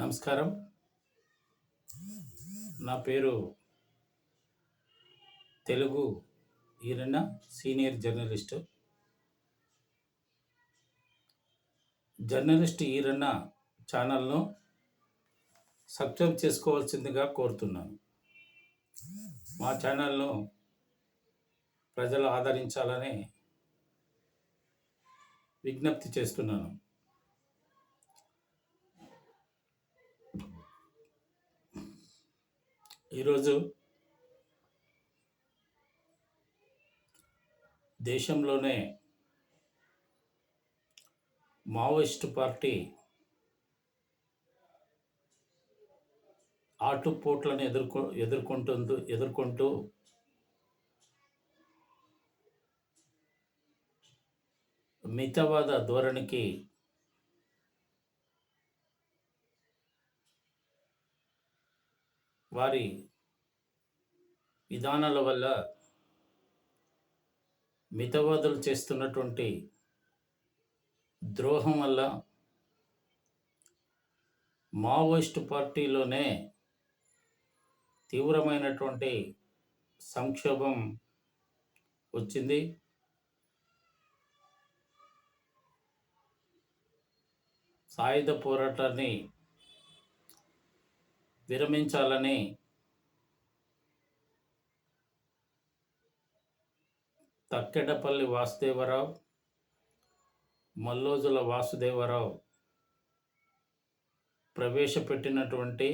నమస్కారం. నా పేరు Telugu Eeranna senior journalist. Journalist Eeranna ఛానల్ను సబ్స్క్రైబ్ చేసుకోవాల్సిందిగా కోరుతున్నాను. మా ఛానల్ను ప్రజలు ఆదరించాలని విజ్ఞప్తి చేస్తున్నాను. ఈరోజు దేశంలోనే మావోయిస్టు పార్టీ ఆటుపోట్లను ఎదుర్కొ ఎదుర్కొంటుందు ఎదుర్కొంటూ మితవాద ధోరణికి వారి విధానాల వల్ల మితవాదులు చేస్తున్నటువంటి ద్రోహం వల్ల మావోయిస్టు పార్టీలోనే తీవ్రమైనటువంటి సంక్షోభం వచ్చింది. సాయుధ పోరాటాన్ని విరమించాలని తక్కెడపల్లి వాసుదేవరావు మల్లోజుల వాసుదేవరావు ప్రవేశపెట్టినటువంటి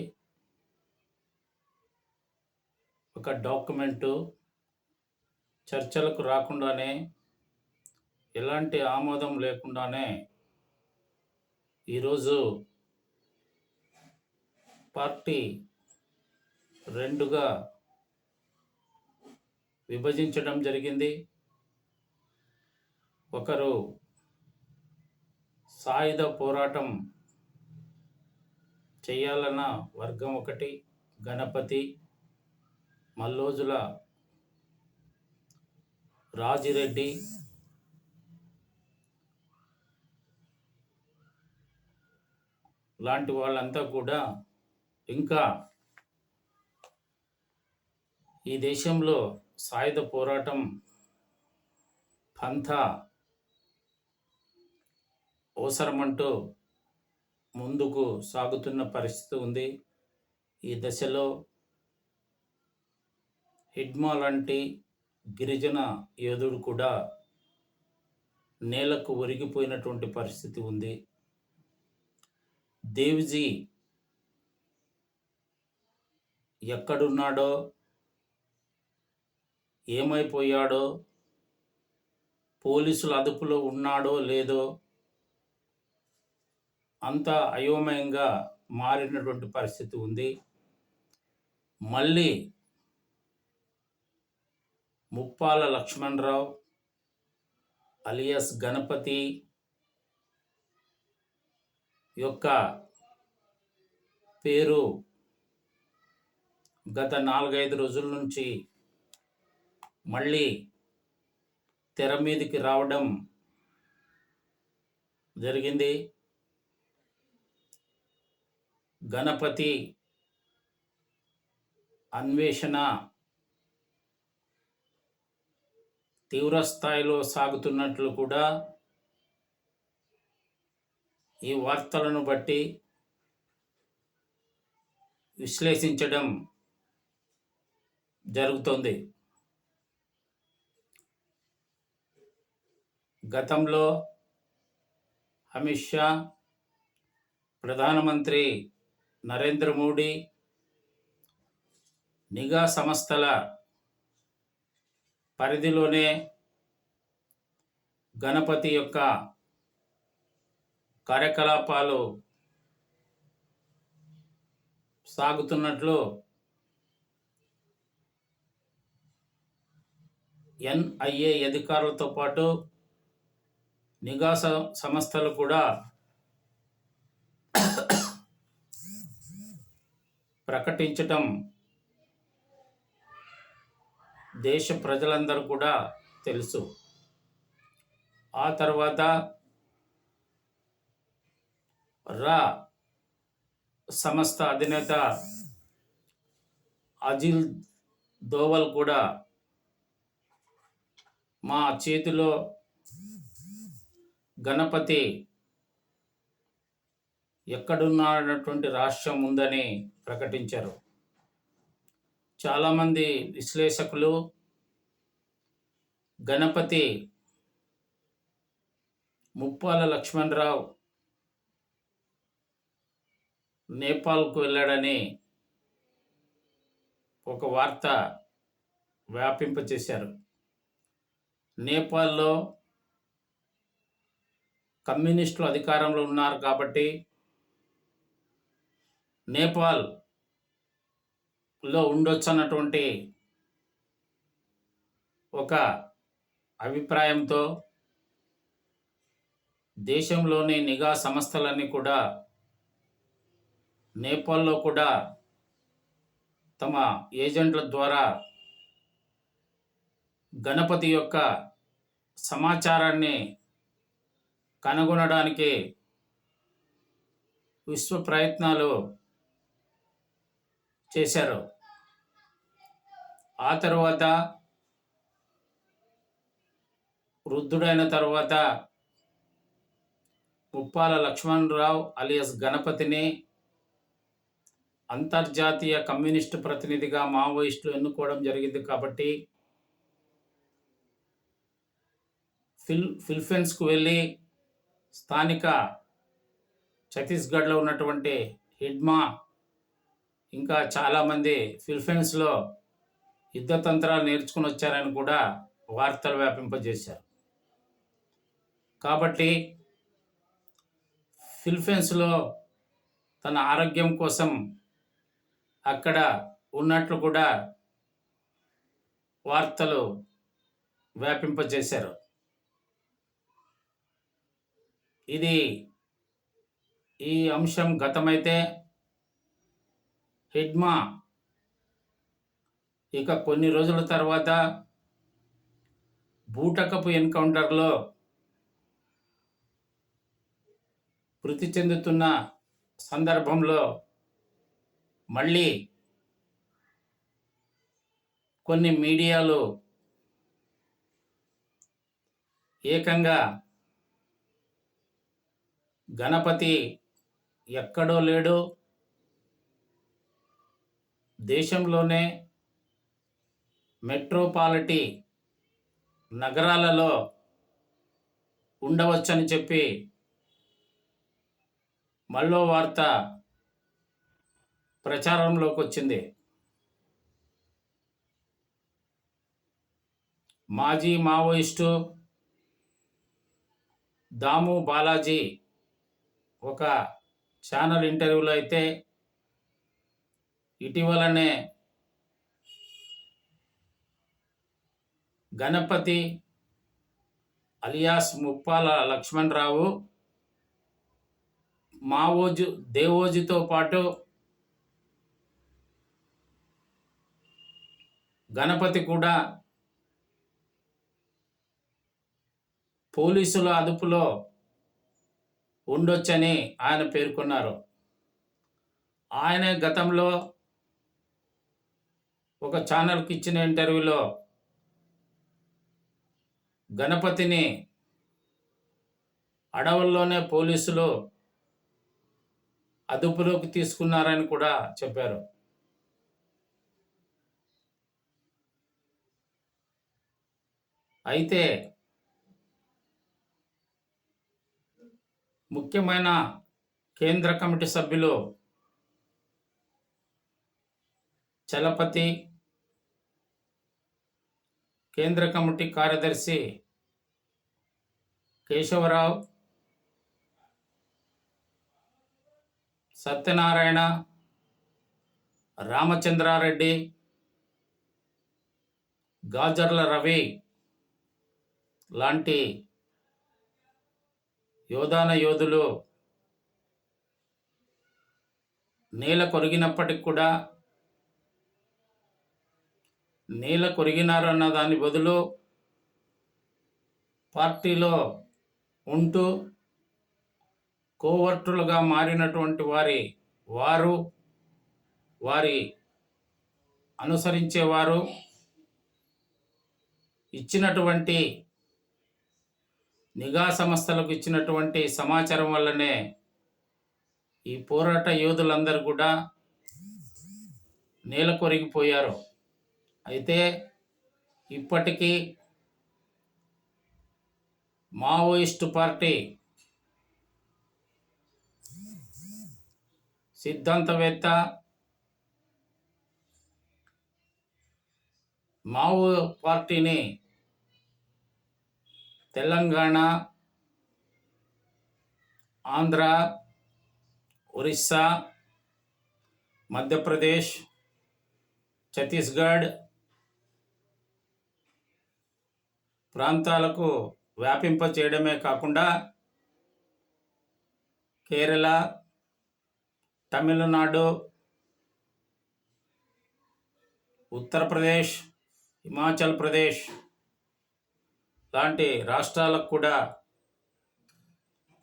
ఒక డాక్యుమెంటు చర్చలకు రాకుండానే ఎలాంటి ఆమోదం లేకుండానే ఈరోజు పార్టీ రెండుగా విభజించడం జరిగింది. ఒకరు సాయుధ పోరాటం చేయాలన్న వర్గం ఒకటి గణపతి మల్లోజుల రాజిరెడ్డి లాంటి వాళ్ళంతా కూడా ఇంకా ఈ దేశంలో సాయుధ పోరాటం పంథ అవసరమంటూ ముందుకు సాగుతున్న పరిస్థితి ఉంది. ఈ దశలో హిడ్మా లాంటి గిరిజన యోధుడు కూడా నేలకు ఒరిగిపోయినటువంటి పరిస్థితి ఉంది. దేవ్జీ ఎక్కడున్నాడో? ఏమైపోయాడో? పోలీసుల అదుపులో ఉన్నాడో లేదో? అంత అయోమయంగా మారినటువంటి పరిస్థితి ఉంది. మళ్ళీ ముప్పాల లక్ష్మణరావు అలియాస్ గణపతి యొక్క పేరు గత నాలుగైదు రోజుల నుంచి మళ్ళీ తెర మీదకి రావడం జరిగింది. గణపతి అన్వేషణ తీవ్రస్థాయిలో సాగుతున్నట్లు కూడా ఈ వార్తలను బట్టి విశ్లేషించడం జరుగుతుంది. గతంలో అమిత్ షా ప్రధానమంత్రి నరేంద్ర మోడీ నిఘా సంస్థల పరిధిలోనే గణపతి యొక్క కార్యకలాపాలు సాగుతున్నట్లు ఎన్ఐఏ అధికారులతో పాటు నిఘా సంస్థలు కూడా ప్రకటించటం దేశ ప్రజలందరూ కూడా తెలుసు. ఆ తర్వాత రా సంస్థ అధినేత అజిల్ దోవల్ కూడా మా చేతిలో గణపతి ఎక్కడున్నటువంటి రాష్ట్రం ఉందని ప్రకటించారు. చాలామంది విశ్లేషకులు గణపతి ముప్పాల లక్ష్మణరావు నేపాల్కు వెళ్ళాడని ఒక వార్త వ్యాపింపచేశారు. నేపాల్లో కమ్యూనిస్టులు అధికారంలో ఉన్నారు కాబట్టి నేపాల్లో ఉండొచ్చు అన్నటువంటి ఒక అభిప్రాయంతో దేశంలోని నిఘా సంస్థలన్నీ కూడా నేపాల్లో కూడా తమ ఏజెంట్ల ద్వారా గణపతి యొక్క సమాచారాన్ని కనుగొనడానికి విశ్వ ప్రయత్నాలు చేశారు. ఆ తర్వాత వృద్ధుడైన తర్వాత ముప్పాల లక్ష్మణరావు అలియస్ గణపతిని అంతర్జాతీయ కమ్యూనిస్టు ప్రతినిధిగా మావోయిస్టులు ఎన్నుకోవడం జరిగింది కాబట్టి ఫిల్ ఫిల్ఫెన్స్కు వెళ్ళి స్థానిక ఛత్తీస్గఢ్లో ఉన్నటువంటి హిడ్మా ఇంకా చాలామంది ఫిల్ఫెన్స్లో యుద్ధ తంత్రాలు నేర్చుకుని వచ్చారని కూడా వార్తలు వ్యాపింపజేశారు. కాబట్టి ఫిల్ఫెన్స్లో తన ఆరోగ్యం కోసం అక్కడ ఉన్నట్లు కూడా వార్తలు వ్యాపింపజేశారు. ఇది ఈ అంశం గతమైతే హిడ్మా. ఇక కొన్ని రోజుల తర్వాత బూటకపు ఎన్కౌంటర్లో మృతి చెందుతున్న సందర్భంలో మళ్ళీ కొన్ని మీడియాలు ఏకంగా గణపతి ఎక్కడో లేడు. దేశంలోనే మెట్రోపాలిటీ నగరాలలో ఉండవచ్చని చెప్పి మళ్ళో వార్త ప్రచారంలోకి వచ్చింది. మాజీ మావోయిస్టు దాము బాలాజీ ఒక ఛానల్ ఇంటర్వ్యూలో అయితే ఇటీవలనే గణపతి అలియాస్ ముప్పాల లక్ష్మణరావు మావోజు దేవోజుతో పాటు గణపతి కూడా పోలీసుల అదుపులో ఉండొచ్చని ఆయన పేర్కొన్నారు. ఆయన గతంలో ఒక ఛానల్కి ఇచ్చిన ఇంటర్వ్యూలో గణపతిని అడవుల్లోనే పోలీసులు అదుపులోకి తీసుకున్నారని కూడా చెప్పారు. అయితే ముఖ్యమైన కేంద్ర కమిటీ సభ్యులు చలపతి కేంద్ర కమిటీ కార్యదర్శి కేశవరావు సత్యనారాయణ రామచంద్రారెడ్డి గాజర్ల రవి లాంటి యోధాన యోధులు నేల కొరిగినప్పటికి కూడా నేల కొరిగినారు అన్న దాని బదులు పార్టీలో ఉంటూ కోవర్టులుగా మారినటువంటి వారి వారు వారి అనుసరించేవారు ఇచ్చినటువంటి నిఘా సంస్థలకు ఇచ్చినటువంటి సమాచారం వల్లనే ఈ పోరాట యోధులందరూ కూడా నేల కొరిగిపోయారు. అయితే ఇప్పటికీ మావోయిస్టు పార్టీ సిద్ధాంతవేత్త మావో పార్టీని తెలంగాణ ఆంధ్ర ఒరిస్సా మధ్యప్రదేశ్ ఛత్తీస్గఢ్ ప్రాంతాలకు వ్యాపింప చేయడమే కాకుండా కేరళ తమిళనాడు ఉత్తరప్రదేశ్ హిమాచల్ ప్రదేశ్ లాంటి రాష్ట్రాలకు కూడా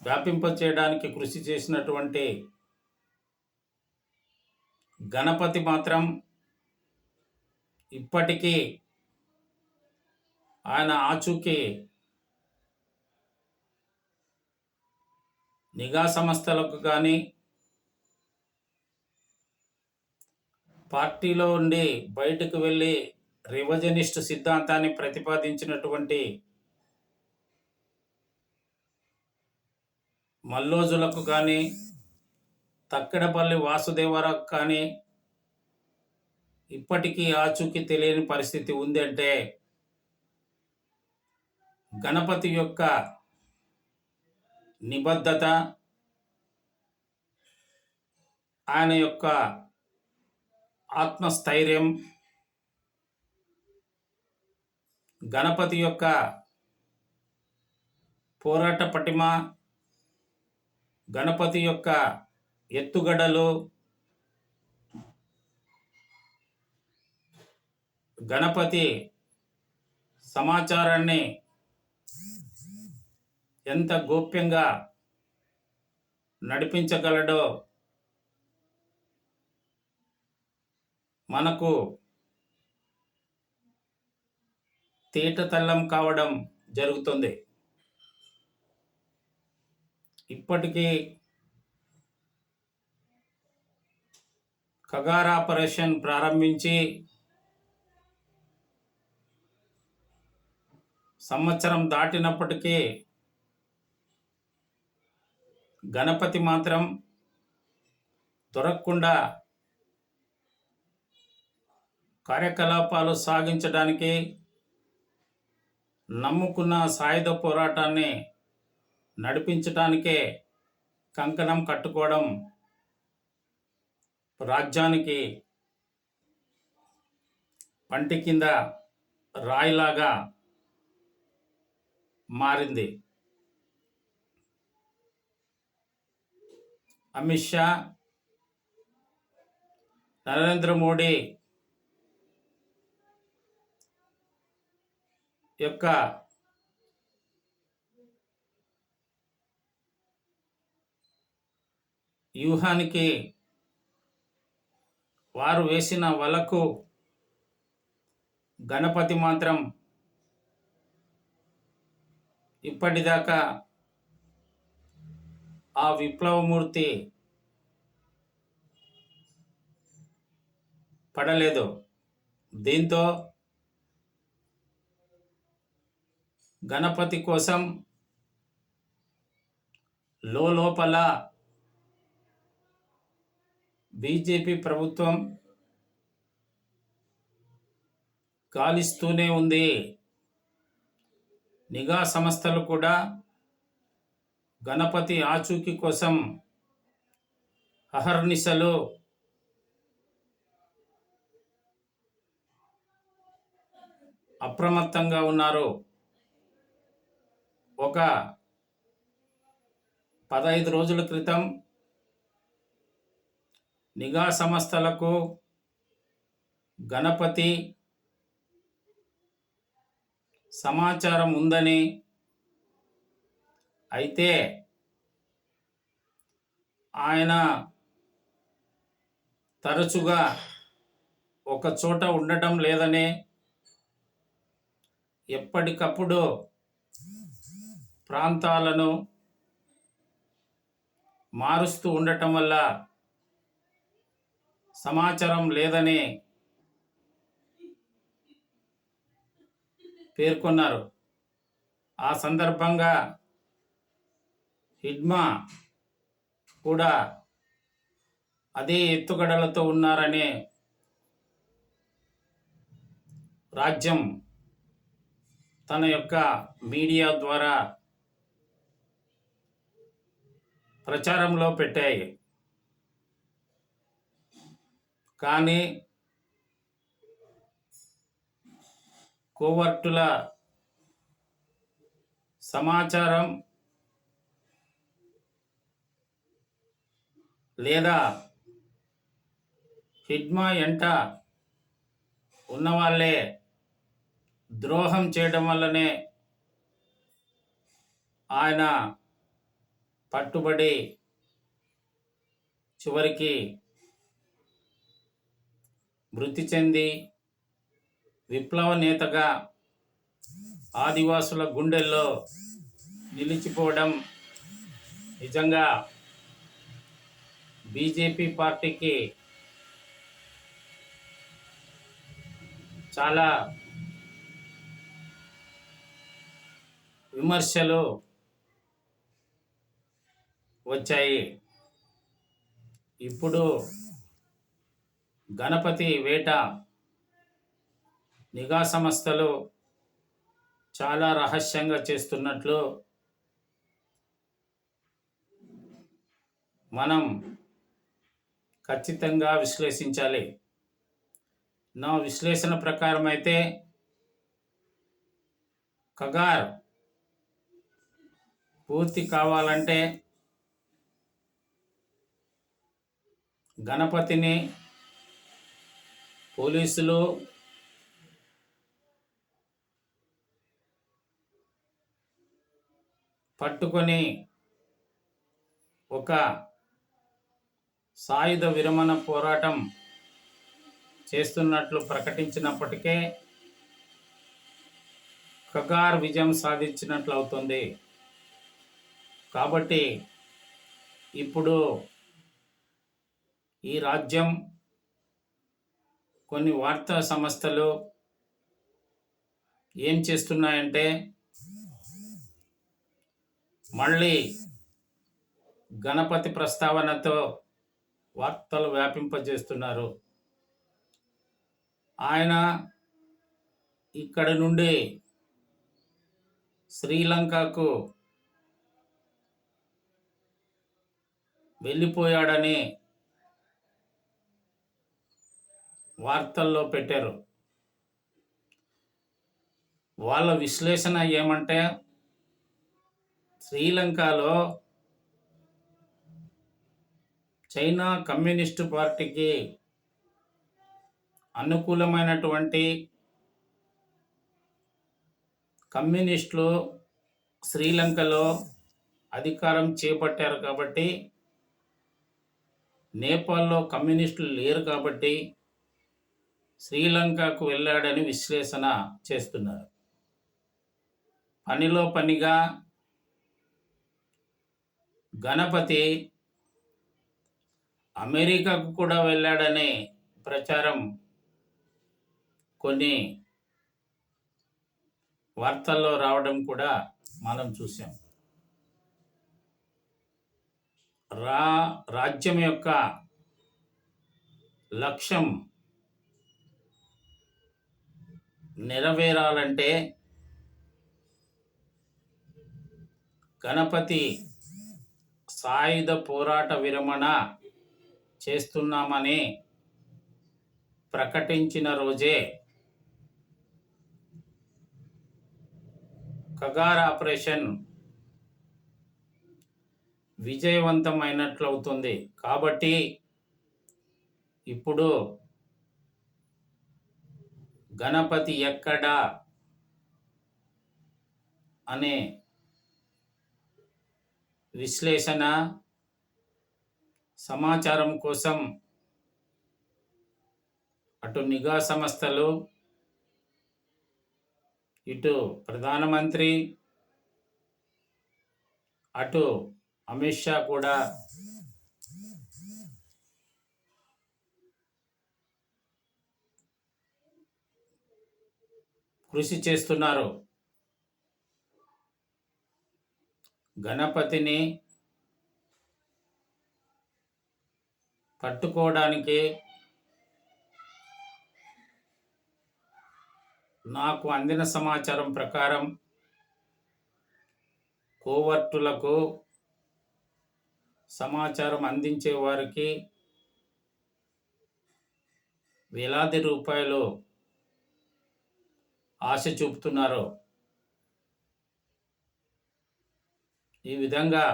వ్యాపింప చేయడానికి కృషి చేసినటువంటి గణపతి మాత్రం ఇప్పటికీ ఆయన ఆచూకీ నిఘా సంస్థలకు కానీ పార్టీలో ఉండి బయటకు వెళ్ళి రివజనిస్ట్ సిద్ధాంతాన్ని ప్రతిపాదించినటువంటి మల్లోజులకు కానీ తక్కెడపల్లి వాసుదేవరావు కానీ ఇప్పటికీ ఆచూకీ తెలియని పరిస్థితి ఉంది అంటే గణపతి యొక్క నిబద్ధత ఆయన యొక్క ఆత్మస్థైర్యం గణపతి యొక్క పోరాట పటిమ గణపతి యొక్క ఎత్తుగడలు గణపతి సమాచారాన్ని ఎంత గోప్యంగా నడిపించగలడో మనకు తేటతల్లం కావడం జరుగుతుంది. ఇప్పటికీ కగార్ ఆపరేషన్ ప్రారంభించి సంవత్సరం దాటినప్పటికీ గణపతి మాత్రం దొరకకుండా కార్యకలాపాలు సాగించడానికి నమ్ముకున్న సాయుధ పోరాటాన్ని నడిపించటానికే కంకణం కట్టుకోవడం రాజ్యానికి పంటి కింద రాయిలాగా మారింది. అమిత్ షా నరేంద్ర మోడీ యొక్క వ్యూహానికి వారు వేసిన వలకు గణపతి మాత్రం ఇప్పటిదాకా ఆ విప్లవమూర్తి పడలేదు. దీంతో గణపతి కోసం లోపల బీజేపీ ప్రభుత్వం గాలిస్తూనే ఉంది. నిఘా సంస్థలు కూడా గణపతి ఆచూకీ కోసం అహర్నిశలు అప్రమత్తంగా ఉన్నారు. ఒక పదహైదు రోజుల క్రితం నిఘా సంస్థలకు గణపతి సమాచారం ఉందని అయితే ఆయన తరచుగా ఒక చోట ఉండటం లేదని ఎప్పటికప్పుడు ప్రాంతాలను మారుస్తూ ఉండటం వల్ల సమాచారం లేదని పేర్కొన్నారు. ఆ సందర్భంగా హిడ్మా కూడా అదే ఎత్తుగడలతో ఉన్నారనే రాజ్యం తన యొక్క మీడియా ద్వారా ప్రచారంలో పెట్టాయి. కానీ కోవర్టుల సమాచారం లేదా హిడ్మా ఎంట ఉన్నవాళ్ళే ద్రోహం చేయడం వల్లనే ఆయన పట్టుబడి చివరికి మృతి చెంది విప్లవ నేతగా ఆదివాసుల గుండెల్లో నిలిచిపోవడం నిజంగా బీజేపీ పార్టీకి చాలా విమర్శలు వచ్చాయి. ఇప్పుడు గణపతి వేట నిఘా సంస్థలు చాలా రహస్యంగా చేస్తున్నట్లు మనం ఖచ్చితంగా విశ్లేషించాలి. నా విశ్లేషణ ప్రకారం అయితే కగార్ పూర్తి కావాలంటే గణపతిని పోలీసులు పట్టుకొని ఒక సాయుధ విరమణ పోరాటం చేస్తున్నట్లు ప్రకటించినప్పటికే కగార్ విజయం సాధించినట్లు అవుతుంది. కాబట్టి ఇప్పుడు ఈ రాజ్యం కొన్ని వార్తా సంస్థలు ఏం చేస్తున్నాయంటే మళ్ళీ గణపతి ప్రస్తావనతో వార్తలు వ్యాపింపజేస్తున్నారు. ఆయన ఇక్కడ నుండి శ్రీలంకకు వెళ్ళిపోయాడని వార్తల్లో పెట్టారు. వాళ్ళ విశ్లేషణ ఏమంటే శ్రీలంకలో చైనా కమ్యూనిస్టు పార్టీకి అనుకూలమైనటువంటి కమ్యూనిస్టులు శ్రీలంకలో అధికారం చేపట్టారు కాబట్టి నేపాల్లో కమ్యూనిస్టులు లేరు కాబట్టి శ్రీలంకకు వెళ్ళాడని విశ్లేషణ చేస్తున్నారు. పనిలో పనిగా గణపతి అమెరికాకు కూడా వెళ్ళాడనే ప్రచారం కొన్ని వార్తల్లో రావడం కూడా మనం చూసాం రా రాజ్యం యొక్క లక్ష్యం నెరవేరాలంటే గణపతి సాయుధ పోరాట విరమణ చేస్తున్నామని ప్రకటించిన రోజే కగార్ ఆపరేషన్ విజయవంతమైనట్లవుతుంది. కాబట్టి ఇప్పుడు గణపతి ఎక్కడా? అనే విశ్లేషణ సమాచారం కోసం అటు నిఘా సంస్థలు ఇటు ప్రధానమంత్రి అటు అమిత్ షా కూడా కృషి చేస్తున్నారు. గణపతిని పట్టుకోవడానికి నాకు అందిన సమాచారం ప్రకారం కోవర్టులకు సమాచారం అందించే వారికి వేలాది రూపాయలు ఆశ చూపుతున్నారు? ఈ విధంగా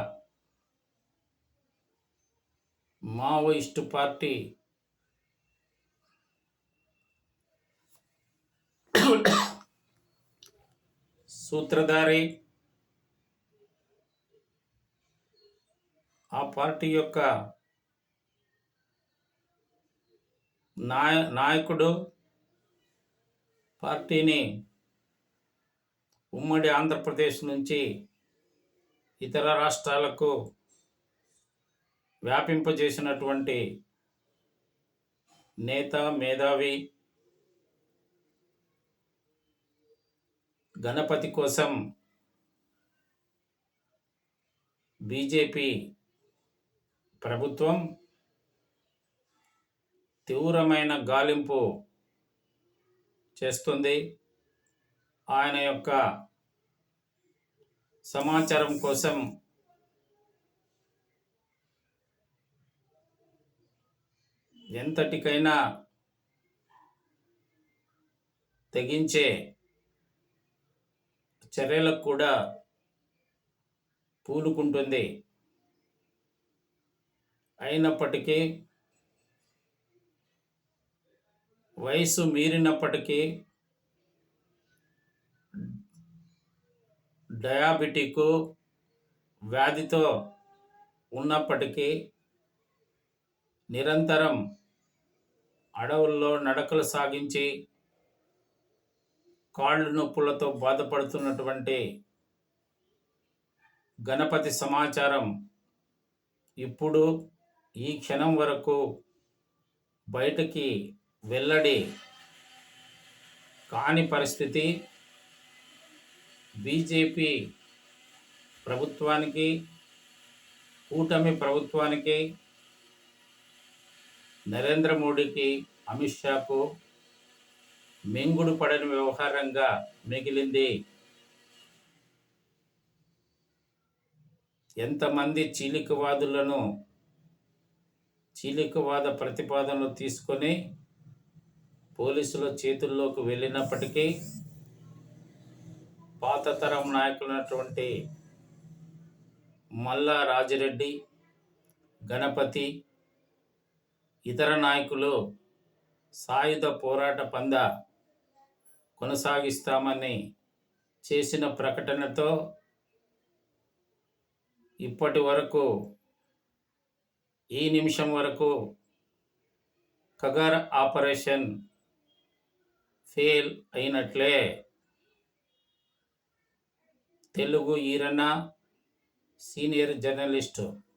మావోయిస్టు పార్టీ సూత్రధారి ఆ పార్టీ యొక్క నాయ నాయకుడు పార్టీని ఉమ్మడి ఆంధ్రప్రదేశ్ నుంచి ఇతర రాష్ట్రాలకు వ్యాపింపజేసినటువంటి నేత మేధావి గణపతి కోసం బీజేపీ ప్రభుత్వం తీవ్రమైన గాలింపు చేస్తుంది. ఆయన యొక్క సమాచారం కోసం ఎంతటికైనా తెగించే చర్యలకు కూడా పూనుకుంటుంది. అయినప్పటికీ వయసు మీరినప్పటికీ డయాబెటిక్ వ్యాధితో ఉన్నప్పటికీ నిరంతరం అడవుల్లో నడకలు సాగించి కాళ్ళు నొప్పులతో బాధపడుతున్నటువంటి గణపతి సమాచారం ఇప్పుడు ఈ క్షణం వరకు బయటకి వెల్లడి కాని పరిస్థితి. బీజేపీ ప్రభుత్వానికి కూటమి ప్రభుత్వానికి నరేంద్ర మోడీకి అమిత్ షాకు మెంగుడు పడని వ్యవహారంగా మిగిలింది. ఎంతమంది చీలికవాదులను చీలికవాద ప్రతిపాదనలు తీసుకొని పోలీసుల చేతుల్లోకి వెళ్ళినప్పటికీ పాత తరం నాయకులైనటువంటి మల్లా రాజిరెడ్డి గణపతి ఇతర నాయకులు సాయుధ పోరాట పంద కొనసాగిస్తామని చేసిన ప్రకటనతో ఇప్పటి వరకు ఈ నిమిషం వరకు Kagar operation fail అయినట్లే. Telugu Eeranna senior journalist